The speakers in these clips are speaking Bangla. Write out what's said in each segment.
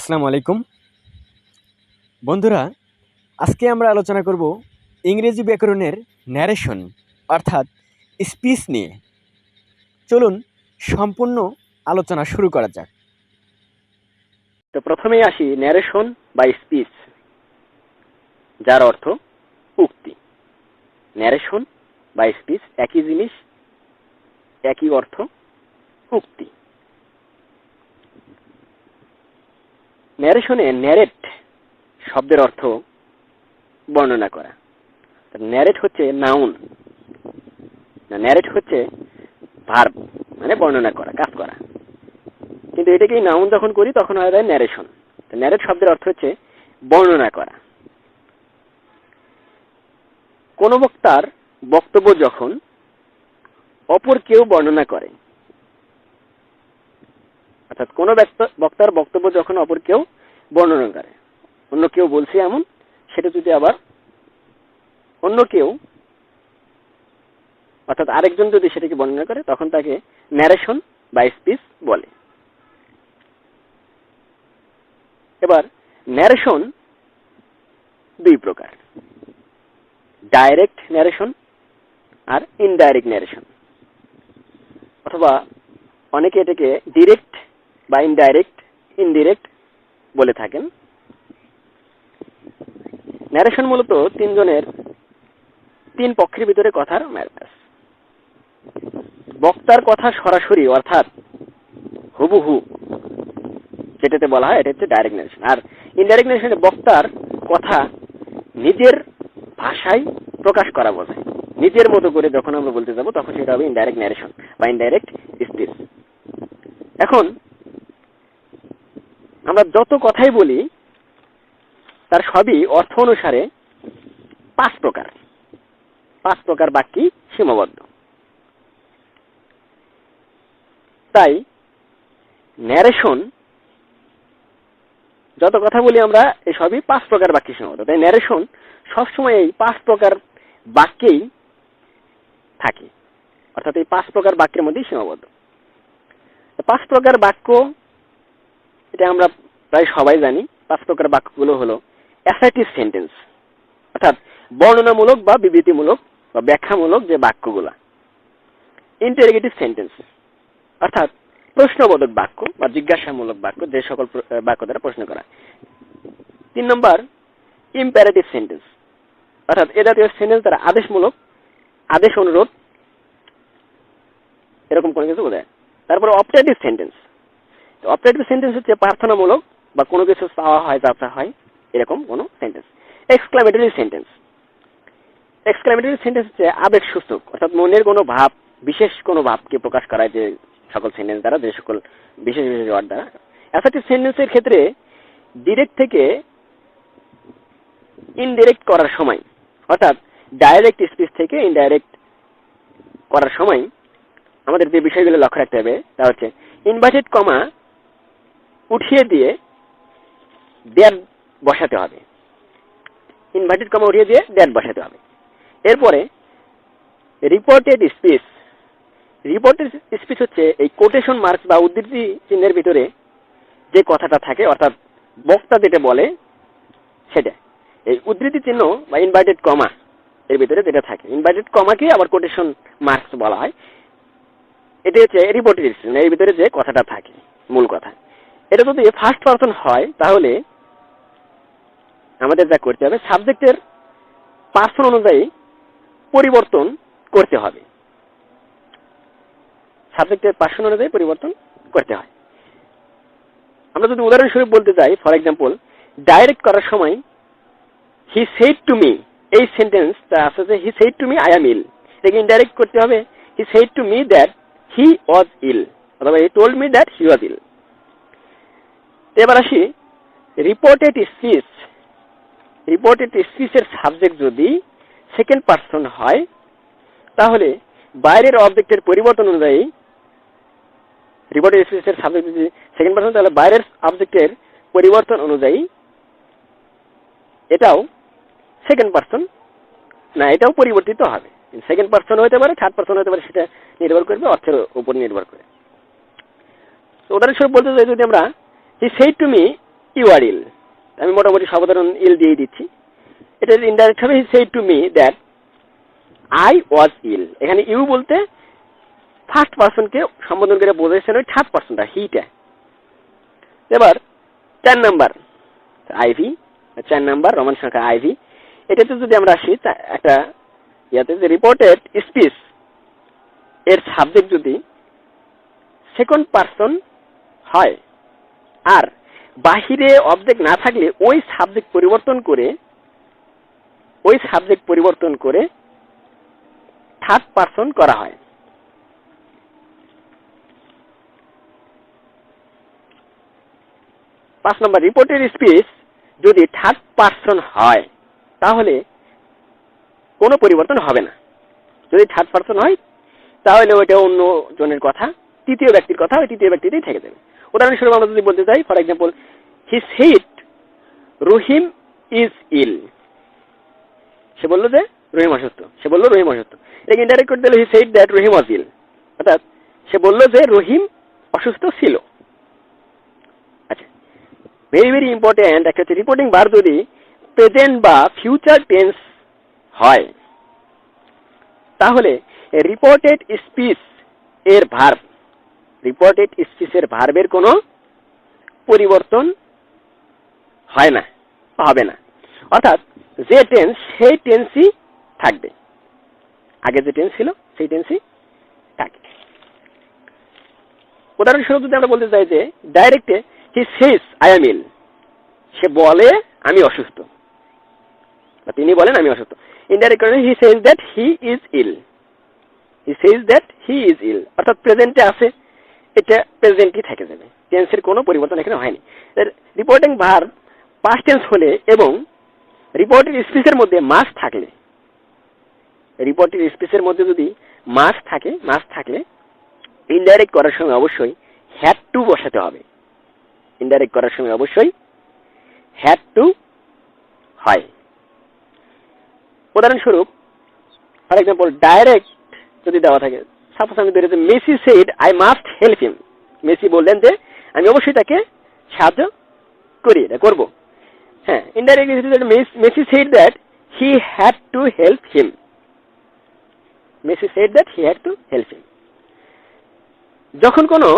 আসসালামু আলাইকুম। বন্ধুরা, আজকে আমরা আলোচনা করব ইংরেজি ব্যাকরণের ন্যারেশন অর্থাৎ স্পিচ নিয়ে। চলুন, সম্পূর্ণ আলোচনা শুরু করা যাক। তো প্রথমেই আসি ন্যারেশন বা স্পিচ যার অর্থ উক্তি। ন্যারেশন বা স্পিচ একই জিনিস, একই অর্থ উক্তি। ন্যারেশনে ন্যারেট শব্দের অর্থ বর্ণনা করা। ন্যারেট হচ্ছে নাউন ন্যারেট হচ্ছে ভার্ব মানে বর্ণনা করা, কাজ করা। কিন্তু এটাকেই নাউন যখন করি, তখন হয়ে যায় ন্যারেশন ন্যারেট শব্দের অর্থ হচ্ছে বর্ণনা করা। কোন বক্তার বক্তব্য যখন অপর কেউ বর্ণনা করে অর্থাৎ কোন বক্তার বক্তব্য যখন অপর কেউ বর্ণনা করে, অন্য কেউ বলছে এমন, সেটা যদি আবার অন্য কেউ, অর্থাৎ আরেকজন যদি সেটাকে বর্ণনা করে, তখন তাকে ন্যারেশন বা স্পিচ বলে। এবার ন্যারেশন দুই প্রকার। ডাইরেক্ট ন্যারেশন আর ইনডাইরেক্ট ন্যারেশন অথবা অনেকে এটাকে ডিরেক্ট বা ইনডাইরেক্ট ইনডিরেক্ট বলে থাকেন। ন্যারেশন মূলত তিনজনের তিন পক্ষের ভিতরে কথার ম্যারকাস বক্তার কথা সরাসরি অর্থাৎ হুবহু যেটাতে বলা হয়, এটা হচ্ছে ডাইরেক্ট ন্যারেশন আর ইনডাইরেক্ট ন্যারেশনে বক্তার কথা নিজের ভাষায় প্রকাশ করা বোঝায়। নিজের মতো করে যখন আমরা বলতে যাব, তখন সেটা হবে ইনডাইরেক্ট ন্যারেশন বা ইনডাইরেক্ট স্পিচ এখন আমরা যত কথাই বলি, তার সবই অর্থ অনুসারে পাঁচ প্রকার। পাঁচ প্রকার বাক্যই সীমাবদ্ধ। তাই ন্যারেশন যত কথা বলি আমরা এই সবই পাঁচ প্রকার বাক্যে সীমাবদ্ধ। তাই ন্যারেশন সবসময় এই পাঁচ প্রকার বাক্যেই থাকে। অর্থাৎ এই পাঁচ প্রকার বাক্যের মধ্যেই সীমাবদ্ধ। পাঁচ প্রকার বাক্য এটা আমরা প্রায় সবাই জানি, পাঁচ প্রকার বাক্যগুলো হলো অ্যাসাইটিভ সেন্টেন্স অর্থাৎ বর্ণনামূলক বা বিবৃতিমূলক বা ব্যাখ্যামূলক যে বাক্যগুলা। ইন্টারগেটিভ সেন্টেন্স অর্থাৎ প্রশ্নবোধক বাক্য বা জিজ্ঞাসামূলক বাক্য, যে সকল বাক্য দ্বারা প্রশ্ন করা। তিন নম্বর ইম্প্যারেটিভ সেন্টেন্স অর্থাৎ এ জাতীয় সেন্টেন্স দ্বারা আদেশমূলক, আদেশ অনুরোধ, এরকম কোনো কিছু বোঝায়। তারপরে অপটেটিভ সেন্টেন্স অপটেটিভ সেন্টেন্স হচ্ছে প্রার্থনামূলক বা কোনো কিছু চাওয়া হয় যাচা হয়, এরকম কোনো sentence exclamatory sentence exclamatory sentence হচ্ছে আবেগ সূচক অর্থাৎ মনের কোনো ভাব, বিশেষ কোনো ভাবকে প্রকাশ করায় যে সকল সেন্টেন্স দ্বারা, যে সকল বিশেষ বিশেষ ওয়ার্ড দ্বারা। অ্যাসার্টিভ সেন্টেন্সের ক্ষেত্রে ডিরেক্ট থেকে ইনডিরেক্ট করার সময়, অর্থাৎ ডাইরেক্ট স্পিচ থেকে ইনডাইরেক্ট করার সময়, আমাদের যে বিষয়গুলো লক্ষ্য রাখতে হবে, তা হচ্ছে ইনভার্টেড কমা উঠিয়ে দিয়ে দেয়ার বসাতে হবে। ইনভার্টেড কমা উঠিয়ে দিয়ে দেয়ার বসাতে হবে। এরপরে রিপোর্টেড স্পিচ রিপোর্টেড স্পিচ হচ্ছে এই কোটেশন মার্কস বা উদ্ধৃতি চিহ্নের ভিতরে যে কথাটা থাকে, অর্থাৎ বক্তা যেটা বলে, সেটা। এই উদ্ধৃতি চিহ্ন বা ইনভার্টেড কমা এর ভিতরে যেটা থাকে ইনভার্টেড কমাকে আবার কোটেশন মার্কস বলা হয়। এটা হচ্ছে রিপোর্টেড স্পিচ এর ভিতরে যে কথাটা থাকে, মূল কথা। এটা যদি ফার্স্ট পারসন হয়, তাহলে আমাদের যা করতে হবে সাবজেক্টের পার্সন অনুযায়ী পরিবর্তন করতে হবে। সাবজেক্টের পার্সন অনুযায়ী পরিবর্তন করতে হয়। আমরা যদি উদাহরণস্বরূপ বলতে চাই ফর এক্সাম্পল ডাইরেক্ট করার সময় হি সেড টু মি এই সেন্টেন্সটা আছে যে he said to me I am ill এটাকে ইনডাইরেক্ট করতে হবে he said to me that he was ill অথবা he told me that he was ill এবার আসি রিপোর্টেড স্পিচ রিপোর্টেড স্পিচের সাবজেক্ট যদি সেকেন্ড পার্সন হয়, তাহলে বাইরের অবজেক্টের পরিবর্তন অনুযায়ী রিপোর্টেড স্পিচের সাবজেক্ট যদি সেকেন্ড পার্সন তাহলে বাইরের অবজেক্টের পরিবর্তন অনুযায়ী এটাও সেকেন্ড পার্সন না, এটাও পরিবর্তিত হবে। সেকেন্ড পার্সন হতে পারে থার্ড পার্সন হতে পারে, সেটা নির্ভর করবে, অর্থের উপর নির্ভর করে। উদাহরণস্বরূপ বলতে চাই, যদি আমরা he said to me you are ill আমি মোটামুটি সাধারণ ইল দিয়ে দিচ্ছি। এটা ইনডাইরেক্ট হবে he said to me that I was ill এখানে ইউ বলতে ফার্স্ট পার্সনকে সম্বোধন করে বোঝাচ্ছেন ওই থার্ড পার্সনটা হিটা এবার চার নাম্বার আইভি চার নাম্বার রোমান সংখ্যা আইভি এটাতে যদি আমরা আসি একটা ইয়াতে যে রিপোর্টেড স্পিচ এর সাবজেক্ট যদি সেকেন্ড পার্সন হয় আর বাহিরে অবজেক্ট না থাকলে ওই সাবজেক্ট পরিবর্তন করে, ওই সাবজেক্ট পরিবর্তন করে থার্ড পার্সন করা হয়। পাঁচ নম্বর রিপোর্টের স্পিচ যদি থার্ড পার্সন হয়, তাহলে কোনো পরিবর্তন হবে না। যদি থার্ড পার্সন হয়, তাহলে ওইটা অন্য জনের কথা, তৃতীয় ব্যক্তির কথা ওই তৃতীয় ব্যক্তিতেই থেকে যাবে। উদাহরণস্বরূপ আমরা যদি বলতে চাই। ফর এক্সাম্পল হি সেইট রহিম ইজ ইল সে যে, রহিম অসুস্থ। সে রহিম অসুস্থ। এটাকে সেইট দ্যাট রহিম ওয়াজ ইল অর্থাৎ, সে যে, রহিম অসুস্থ ছিল। আচ্ছা ভেরি ভেরি ইম্পর্টেন্ট একটা হচ্ছে রিপোর্টিং বার যদি প্রেজেন্ট বা ফিউচার টেন্স হয়, তাহলে রিপোর্টেড স্পিচ এর ভার্ব রিপোর্টেড স্পিচের ভার্বের কোনো পরিবর্তন হয় না, হবে না। অর্থাৎ যে টেন্স সেই টেন্সই থাকবে। আগে যে টেন্স ছিল, সেই টেন্সই থাকবে উদাহরণস্বরূপ যদি আমরা বলতে চাই যে ডাইরেক্টে হি সেস আই এম ইল সে বলে, আমি অসুস্থ। তিনি বলেন, আমি অসুস্থ। Indirect he says that he is ill he says that he is ill অর্থাৎ প্রেজেন্টে আছে। এটা প্রেজেন্টই থেকে যাবে। টেন্সের কোনো পরিবর্তন এখানে হয়নি। রিপোর্টিং ভার পাস্ট টেন্স হলে এবং রিপোর্টের স্পিচের মধ্যে মাস থাকলে রিপোর্টের স্পিচের মধ্যে যদি মাস থাকে মাস থাকলে ইনডাইরেক্ট করার সময় অবশ্যই হ্যাড টু বসাতে হবে। ইনডাইরেক্ট করার সময় অবশ্যই হ্যাড টু হয়। উদাহরণস্বরূপ ফর এক্সাম্পল ডাইরেক্ট যদি দেওয়া থাকে সাপোজ আমি ধরে Messi said I must help him Messi বললেন যে, আমি অবশ্যই তাকে সাহায্য করি, এটা করব। হ্যাঁ Messi that he had to help him Messi that he had to help him যখন কোনো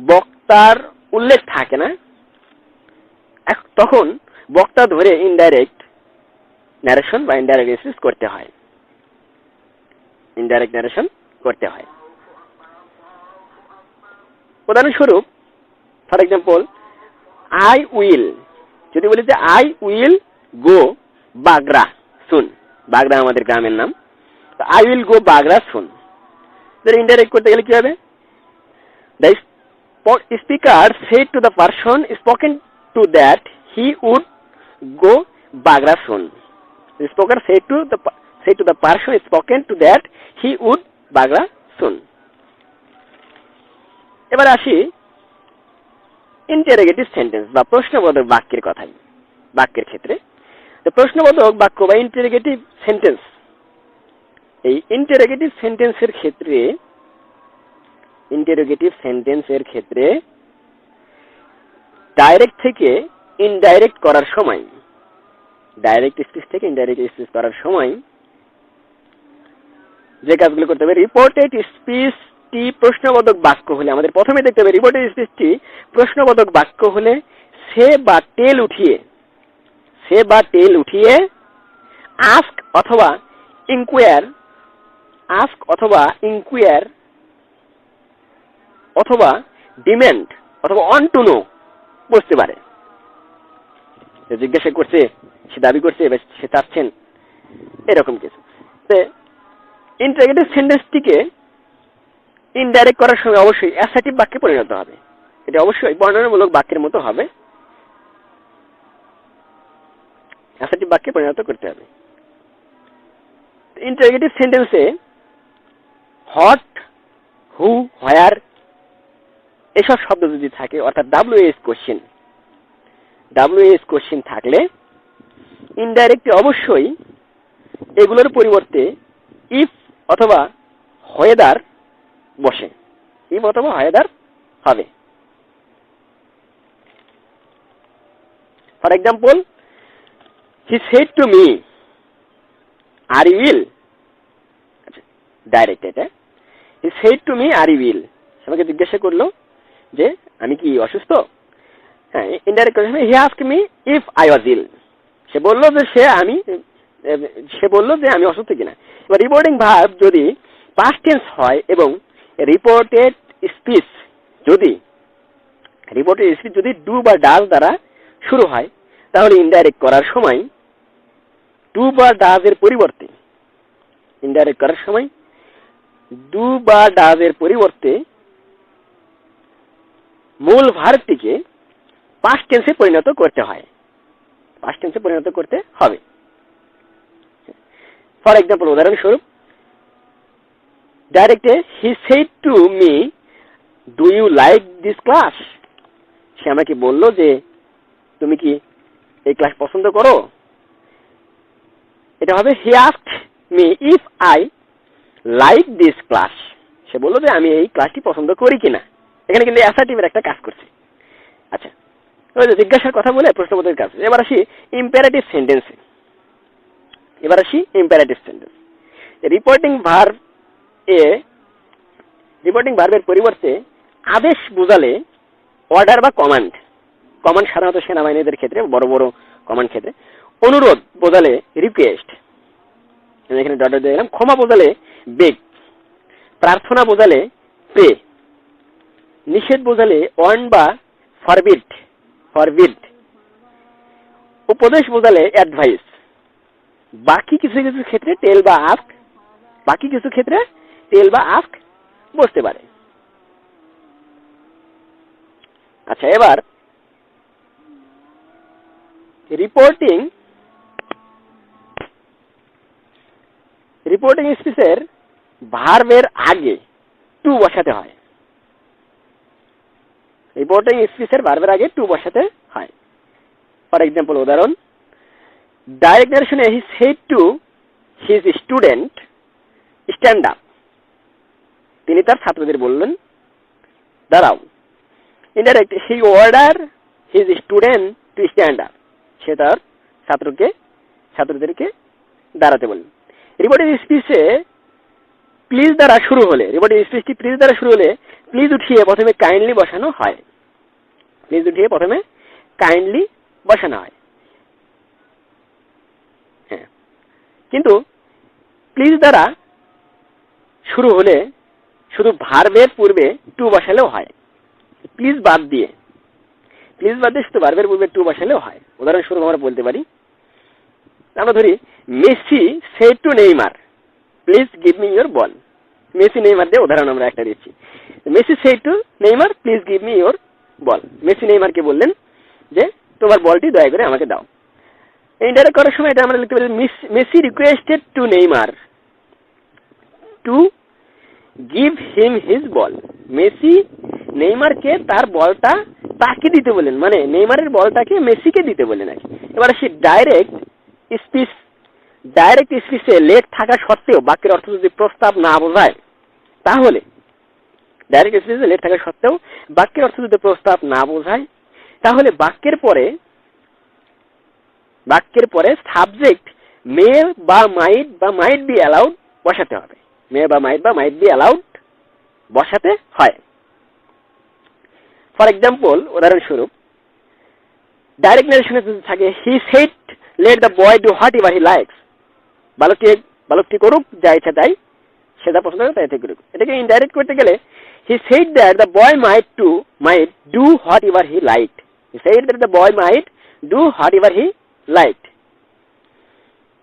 বক্তার উল্লেখ থাকে না তখন বক্তা ধরে ইনডাইরেক্ট ন্যারেশন বা ইনডাইরেক্ট করতে হয়। ইনডাইরেক্ট ন্যারেশন করতে হয়। উদাহরণস্বরূপ ফর এক্সাম্পল আই উইল যদি বলি যে আই উইল গো বাগরা শুন বাগরা আমাদের গ্রামের নাম আই উইল গো বাগরা শুন। ইন্ডাইরেক্ট করতে গেলে কি হবে? The speaker said to the person spoken to that he would go Bagra শুন। Speaker said to the said to the person spoken to that he would Bagra শুন। এবার আসি ইন্টারোগেটিভ সেন্টেন্স বা প্রশ্নবোধক বাক্যের কথাই বাক্যের ক্ষেত্রে। প্রশ্নবোধক বাক্য বা ইন্টারোগেটিভ সেন্টেন্স এই ইন্টারোগেটিভ সেন্টেন্সের ক্ষেত্রে ইন্টারোগেটিভ সেন্টেন্সের ক্ষেত্রে ডাইরেক্ট থেকে ইনডাইরেক্ট করার সময় ডাইরেক্ট স্পিচ থেকে ইনডাইরেক্ট স্পিচ করার সময়, যে কাজগুলো করতে হবে রিপোর্টেড স্পিচটি প্রশ্নবোধক বাক্য হলে, আমাদের প্রথমে দেখতে হবে রিপোর্টেড স্পিচটি প্রশ্নবোধক বাক্য হলে সে বা টেল উঠিয়ে, সে বা টেল উঠিয়ে আস্ক অথবা ইনকোয়ার আস্ক অথবা ইনকোয়ার অথবা ডিম্যান্ড অথবা অন টু নো বসতে পারে। জিজ্ঞাসা করছে, সে দাবি করছে সে চাচ্ছেন, এরকম কিছু। ইন্টারগেটিভ সেন্টেন্সটিকে ইনডাইরেক্ট করার সময় অবশ্যই অ্যাসাটিভ বাক্যে পরিণত হবে। এটা অবশ্যই বর্ণনামূলক বাক্যের মতো হবে। অ্যাসাটিভ বাক্যে পরিণত করতে হবে। ইন্টারগেটিভ সেন্টেন্সে হট হু হোয়ার এসব শব্দ যদি থাকে, অর্থাৎ W S question W S question থাকলে ইনডাইরেক্টলি অবশ্যই এগুলোর পরিবর্তে ইফ অথবা হয়েদার বসে। ইফ অথবা হয়েদার হবে। For example he said to me are ill direct এটা he said to me are ill আমাকে জিজ্ঞাসা করল যে, আমি কি অসুস্থ? হ্যাঁ indirect he ask me if I was ill সে বলল যে, সে আমি, সে বলল যে, আমি অসুস্থ কিনা? এবার রিপোর্টিং ভার্ব যদি পাস্ট টেন্স হয় এবং রিপোর্টেড স্পিচ যদি রিপোর্টেড স্পিচ যদি ডু বা ডাল দ্বারা শুরু হয়, তাহলে ইনডাইরেক্ট করার সময় ডু বা ডাজের পরিবর্তে ইনডাইরেক্ট করার সময় ডু বা ডাজের পরিবর্তে মূল ভার্বটিকে পাস্ট টেন্সে পরিণত করতে হয়। পাস্ট টেন্সে পরিণত করতে হবে। ফর এক্সাম্পল উদাহরণস্বরূপ ডাইরেক্টে he said to me do you like this class সে আমাকে বলল যে, তুমি কি এই ক্লাস পছন্দ করো? এটা হবে he ask me if I like this class সে বলল যে, আমি এই ক্লাসটি পছন্দ করি কিনা? এখানে কিন্তু অ্যাসার্টিভের একটা কাজ করছে। আচ্ছা জিজ্ঞাসার কথা বলে প্রশ্নবোধকের কাজ। এবার আসি ইম্পারেটিভ সেন্টেন্সে এবার আসি ইম্পারেটিভ সেন্টেন্স রিপোর্টিং ভার্ব এ রিপোর্টিং ভার্বের পরিবর্তে আদেশ বোঝালে অর্ডার বা কমান্ড কমান্ড সাধারণত সেনাবাহিনীদের ক্ষেত্রে, বড় বড় কমান্ড ক্ষেত্রে। অনুরোধ বোঝালে রিকোয়েস্ট এখানে ডট দিয়ে দিলাম। ক্ষমা বোঝালে বেগ প্রার্থনা বোঝালে পে নিষেধ বোঝালে অন বা ফরবিড ফরবিড উপদেশ বোঝালে অ্যাডভাইস বাকি কিছু কিছু ক্ষেত্রে টেল বা আস্ক বাকি কিছু ক্ষেত্রে টেল বা আস্ক বসতে পারে। আচ্ছা এবার রিপোর্টিং রিপোর্টিং স্পিচের ভার্বের আগে টু বসাতে হয়। রিপোর্টিং স্পিচের ভার্বের আগে টু বসাতে হয়। ফর এক্সাম্পল উদাহরণ direct নারেশনে he said to his student stand up তিনি তার ছাত্রদের বললেন, দাঁড়াও indirect he order his student to stand up সে তার ছাত্রকে, ছাত্রদেরকে দাঁড়াতে বললেন। রিপোর্টিং স্পিচে প্লিজ দ্বারা শুরু হলে রিপোর্টিং স্পিচটি প্লিজ দ্বারা শুরু হলে প্লিজ উঠিয়ে প্রথমে কাইন্ডলি বসানো হয়। প্লিজ উঠিয়ে প্রথমে কাইন্ডলি বসানো হয়। হ্যাঁ। কিন্তু প্লিজ দ্বারা শুরু হলে শুধু ভার্বের পূর্বে টু বসালেও হয়। প্লিজ বাদ দিয়ে। প্লিজ বাদ দিয়ে শুধু ভার্বের পূর্বে টু বসালেও হয়। উদাহরণস্বরূপ আমরা বলতে পারি, আমরা ধরি, Messi said to Neymar please give me your ball Messi Neymar দিয়ে উদাহরণ আমরা একটা দিচ্ছি। Messi said to Neymar please give me your ball Messi নেইমারকে বললেন যে, তোমার বলটি দয়া করে আমাকে দাও। ইন্টারেক্ট করার সময় এটা আমরা লিখতে পারি, Messi requested to Neymar to give him his ball Messi নেইমারকে তার বলটা তাকে দিতে বলেন। মানে নেইমারের বলটাকে মেসিকে দিতে বলেন আর এবার সে ডাইরেক্ট স্পিচ ডাইরেক্ট স্পিচে লেট থাকা সত্ত্বেও বাক্যের অর্থ যদি প্রস্তাব না বোঝায়, তাহলে ডাইরেক্ট স্পিচে লেট থাকা সত্ত্বেও বাক্যের অর্থ যদি প্রস্তাব না বোঝায়, তাহলে বাক্যের পরে বাক্যের পরে সাবজেক্ট মে বা মাইট বা মাইট বি অ্যালাউড বসাতে হবে। মে বা মাইট বা মাইট বি অ্যালাউড বসাতে হয়। ফর এক্সাম্পল উদাহরণস্বরূপ ডাইরেক্ট নারেশনে থাকে he said let the boy do whatever he likes বালকটি বালকটি করুক, যা ইচ্ছা তাই, সে যা পছন্দ করে তাই থেকে করুক। এটাকে ইনডাইরেক্ট করতে গেলে he said that the boy might to might do whatever he like he said that the boy might do whatever he like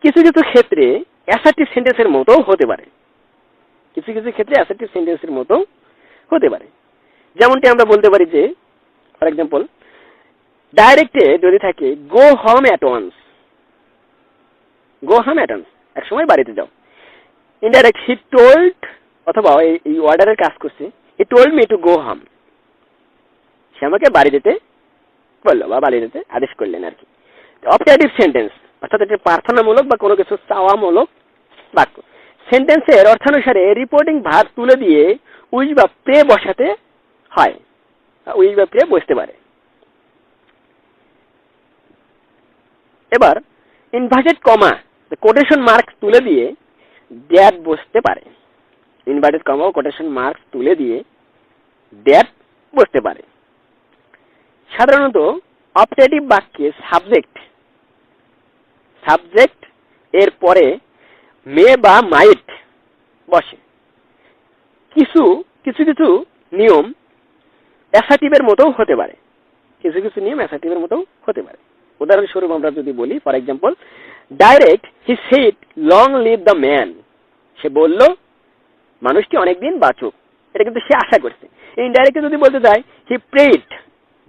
কিছু কিছু ক্ষেত্রে অ্যাসার্টিভ সেন্টেন্সের মতো হতে পারে। কিছু কিছু ক্ষেত্রে অ্যাসার্টিভ সেন্টেন্সের মতো হতে পারে। যেমনটি আমরা বলতে পারি যে ফর এক্সাম্পল ডাইরেক্টে যদি থাকে go home at once go home at once এক সময় বাড়িতে যাও। ইনডাইরেক্ট হি টোল্ড অথবা এই অর্ডারের কাজ করছে he told me to go home সে আমাকে বাড়ি যেতে বলল বা বাড়ি যেতে আদেশ করলেন আর কি। অপটেটিভ সেন্টেন্স অর্থাৎ এটা প্রার্থনামূলক বা কোনো কিছু চাওয়ামূলক বাক্য। সেন্টেন্সের অর্থানুসারে রিপোর্টিং ভার তুলে দিয়ে উইজ বা প্রে বসাতে হয়। উইজ বা প্রে বসতে পারে। এবার ইনভার্টেড কমা কোটেশন মার্কস তুলে দিয়ে দ্যাট বসতে পারে। ইনভার্টেড কমা ও কোটেশন মার্কস তুলে দিয়ে দ্যাট বসতে পারে। সাধারণত অপটেটিভ বাক্যে সাবজেক্ট সাবজেক্ট এর পরে মে বা মাইট বসে। কিছু কিছু কিছু নিয়ম অ্যাসাটিভের মতো হতে পারে। কিছু কিছু নিয়ম অ্যাসাটিভের মতো হতে পারে। উদাহরণস্বরূপ আমরা যদি বলি for example direct he said long live the man সে বলল, মানুষটি অনেকদিন বাঁচুক। এটা কিন্তু সে আশা করছে। ইনডাইরেক্টলি যদি বলতে চাই he prayed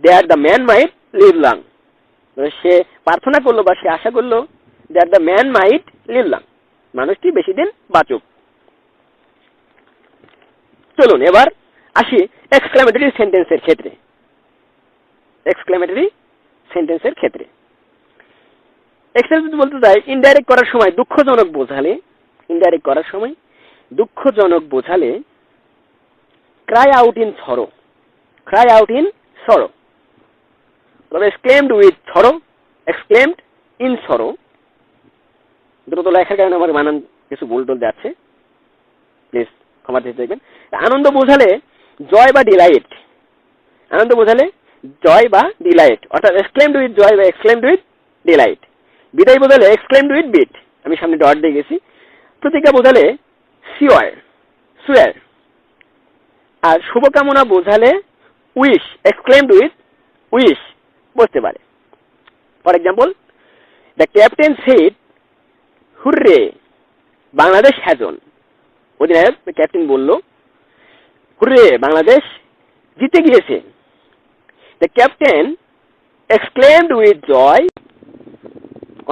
that the man might live long সে প্রার্থনা করল বা সে আশা করল that the man might live long মানুষটি বেশি দিন বাঁচুক। চলুন, এবার আসি এক্সক্লামেটরি সেন্টেন্সের ক্ষেত্রে। এক্সক্লামেটরি সেন্টেন্সের ক্ষেত্রে। এক্সেল যদি বলতে চাই ইনডাইরেক্ট করার সময় দুঃখজনক বোঝালে ইনডাইরেক্ট করার সময় দুঃখজনক বোঝালে cry out in sorrow cry out in sorrow তবে exclaimed with sorrow exclaimed in sorrow দ্রুত লেখার কারণে আমার বানান কিছু ভুল টুল যাচ্ছে। প্লিজ ক্ষমা দিয়ে দেখবেন। আনন্দ বোঝালে জয় বা ডিলাইট আনন্দ বোঝালে জয় বা ডিলাইট অর্থাৎ এক্সক্লেমড উইথ জয় বা এক্সক্লেমড উইথ ডিলাইট বিদায় বোঝালে এক্সক্লেমড উইথ বিট আমি সামনে ডট দিয়ে গেছি। প্রতিজ্ঞা বোঝালে সিওয়ার সুয়ার আর শুভকামনা বোঝালে উইশ এক্সক্লেমড উইথ উইশ বসতে পারে। For example the captain said hurrah, Bangladesh হ্যাজন অধিনায়ক ক্যাপ্টেন বলল, হুররে, বাংলাদেশ জিতে গিয়েছে। দ্য ক্যাপ্টেন এক্সক্লেমড উইথ জয়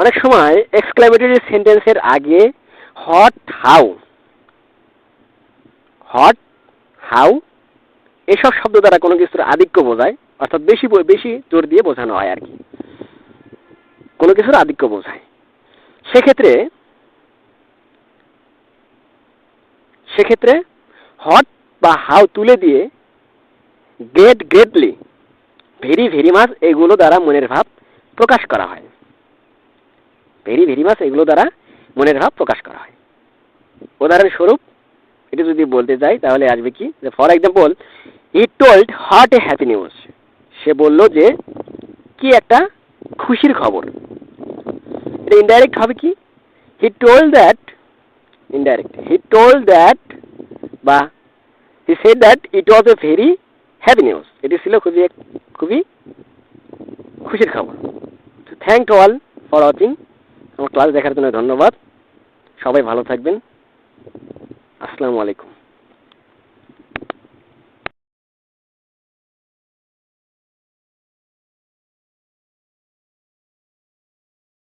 অনেক সময় এক্সক্লামেটরি সেন্টেন্সের আগে হট হাউ হট হাউ এসব শব্দ দ্বারা কোনো কিছুর আধিক্য বোঝায়, অর্থাৎ বেশি বেশি জোর দিয়ে বোঝানো হয় আর কি। কোনো কিছুর আধিক্য বোঝায়। সেক্ষেত্রে সেক্ষেত্রে হট বা হাউ তুলে দিয়ে great greatly very very much এগুলো দ্বারা মনের ভাব প্রকাশ করা হয়। ভেরি ভেরি মাছ এগুলো দ্বারা মনের ভাব প্রকাশ করা হয়। উদাহরণস্বরূপ, এটা যদি বলতে যাই, তাহলে আসবে কি? যে for example he told that a happy news সে বলল যে, কি একটা খুশির খবর। এটা ইনডাইরেক্ট হবে কি? He told that indirect He told that বা he said that it was a very happy news এটি ছিল খুবই খুবই খুশির খবর. থ্যাংক অল ফর ওয়াচিং আমার ক্লাস দেখার জন্য ধন্যবাদ। সবাই ভালো থাকবেন। আসসালামু আলাইকুম।